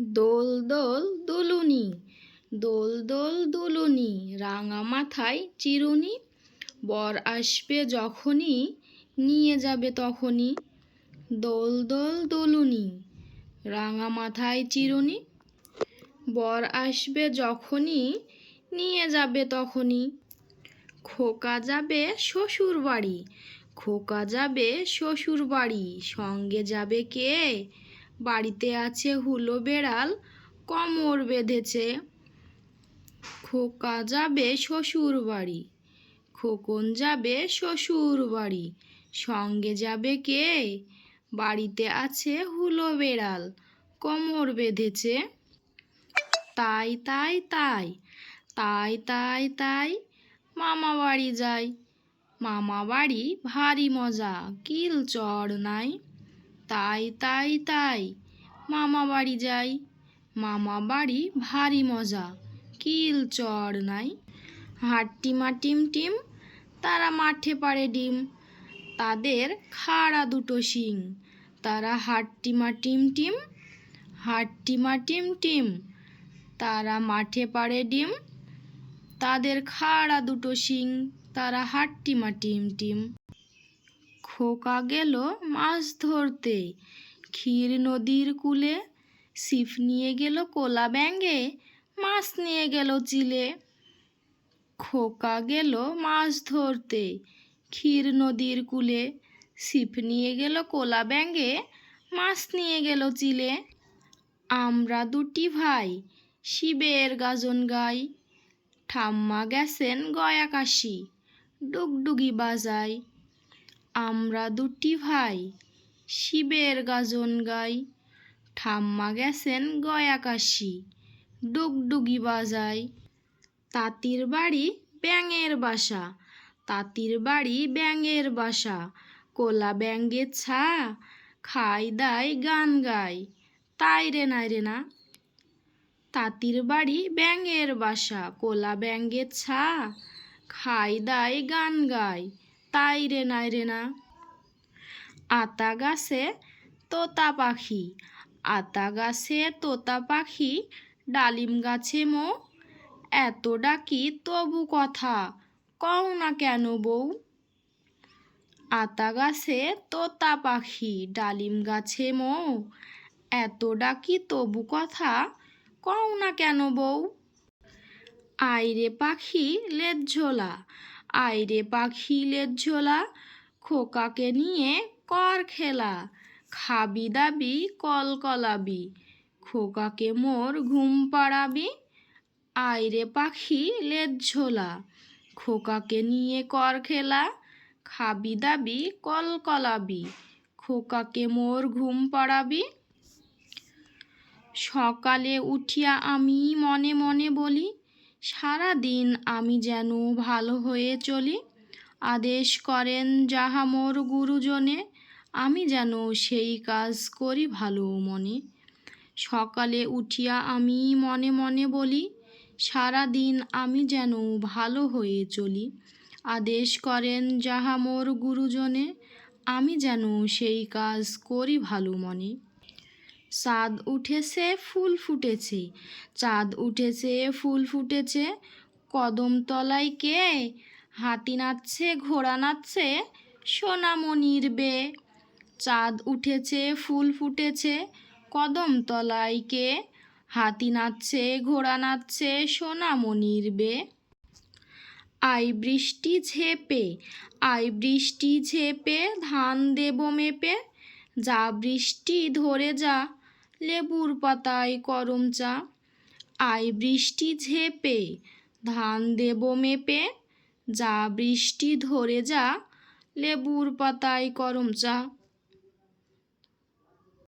দোল দোল দুলুনি, দোল দোল দুলুনি, রাঙা মাথায় চিরুনি, বর আসবে যখনই, নিয়ে যাবে তখনই। দোল দোল দুলুনি, রাঙা মাথায় চিরুনি, বর আসবে যখনই, নিয়ে যাবে তখনই। খোকা যাবে শ্বশুর বাড়ি, খোকা যাবে শ্বশুর বাড়ি, সঙ্গে যাবে কে? বাড়িতে আছে হুলো বেড়াল, কমর বেঁধেছে। খোকা যাবে শ্বশুর বাড়ি, খোকন যাবে শ্বশুর বাড়ি। সঙ্গে যাবে কে? বাড়িতে আছে হুলো বেড়াল, কোমর বেঁধেছে। তাই তাই তাই তাই তাই তাই, মামা বাড়ি যাই। মামা বাড়ি ভারী মজা, কিল চড় নাই। তাই তাই তাই। মামা বাড়ি যাই। মামা বাড়ি ভারী মজা। কিল চড় নাই। হাট্টিমা টিম টিম, তারা মাঠে পাড়ে ডিম। তাদের খাড়া দুটো শিং। তারা হাট্টিমা টিম টিম হাট্টিমা টিম টিম। তারা মাঠে পাড়ে ডিম। তাদের খাড়া দুটো শিং। তারা হাট্টিমা টিম টিম। খোকা গেল মাছ ধরতে ক্ষীর নদীর কূলে ছিপ নিয়ে গেল কোলা ব্যাঙে মাছ নিয়ে গেল চিলে। খোকা গেল মাছ ধরতে ক্ষীর নদীর কূলে ছিপ নিয়ে গেল কোলা ব্যাঙে মাছ নিয়ে গেল চিলে। আমরা দুটি ভাই, শিবের গাজন গাই, ঠাম্মা গেছেন গয়া কাশি ডুগডুগি বাজাই। আমরা দুটি ভাই, শিবের গাজন গাই। ঠাম্মা গেছেন গয়া কাশি ডুগডুগি বাজাই। তাঁতির বাড়ি ব্যাঙের বাসা, তাঁতির বাড়ি ব্যাঙের বাসা। কোলা ব্যাঙের ছা, খাই দায় গান গায় তাই রে নাই রে না। তাঁতির বাড়ি ব্যাঙের বাসা, কোলা ব্যাঙের ছা, খাই দায় গান গায় তাই রে নাই রে না। আতা গাছে তোতা পাখি, আতা গাছে তোতা পাখি, ডালিম গাছে মো। এত ডাকি তবু কথা, কও না কেন বউ? আতা গাছে তোতা পাখি, ডালিম গাছে মো। এত ডাকি তবু কথা, কও না কেন বউ? আইরে পাখি লেজ্ঝোলা আইরে পাখি লেজ্ঝোলা খোকাকে নিয়ে কর খেলা, খাবি দাবি কলকলাবি খোকাকে মোর ঘুম পাড়াবি, আইরে পাখি লেজ ঝোলা, খোকাকে নিয়ে কর খেলা, খাবি দাবি কলকলাবি খোকাকে মোর ঘুম পাড়াবি। সকালে উঠিয়া আমি মনে মনে বলি সারা দিন আমি যেন ভালো হয়ে চলি। আদেশ করেন যাহা মোর গুরুজনে, আমি যেন সেই কাজ করি ভালো মনে। সকালে উঠিয়া আমি মনে মনে বলি সারা দিন আমি যেন ভালো হয়ে চলি। আদেশ করেন যাহা মোর গুরুজনে, আমি যেন সেই কাজ করি ভালো মনে। চাঁদ উঠেছে, ফুল ফুটেছে। চাঁদ উঠেছে, ফুল ফুটেছে। কদম তলায় কে? হাতি নাচছে, ঘোড়া নাচছে, সোনামণির বে। চাঁদ উঠেছে, ফুল ফুটেছে। কদম তলায় কে? হাতি নাচছে, ঘোড়া নাচছে, সোনামণির বে। আই বৃষ্টি ঝেপে আই বৃষ্টি ঝেপে, ধান দেব মেপে। যা বৃষ্টি ধরে যা লেবুর পাতায় করম চা। আই বৃষ্টি ঝেপে, ধান দেব মেপে। যা বৃষ্টি ধরে যা, লেবুর পাতায় করম চা।